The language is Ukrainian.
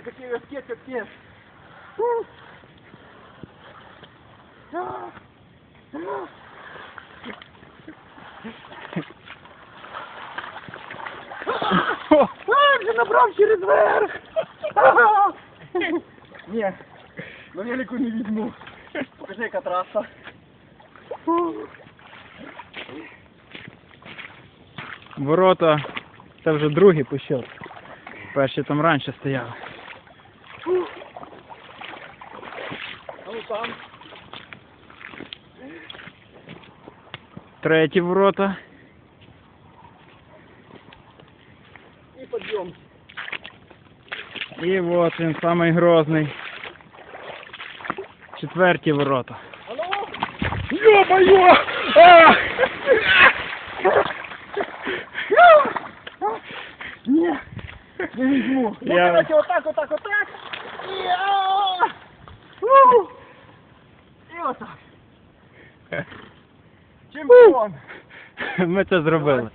капець, капець. А, вже набрав через верх. Ні, на велику не візьму. Покажи, яка траса. Ворота, це вже другий пущок. Перші там раніше стояли. Ну там. Треті ворота. І підйом. І от він самий грозний. Четверті ворота. А ну! Не візьму. Ну, Я- короче, отак, отак, отак. І, а! У! І отак. Чемпіон. Ми це зробили.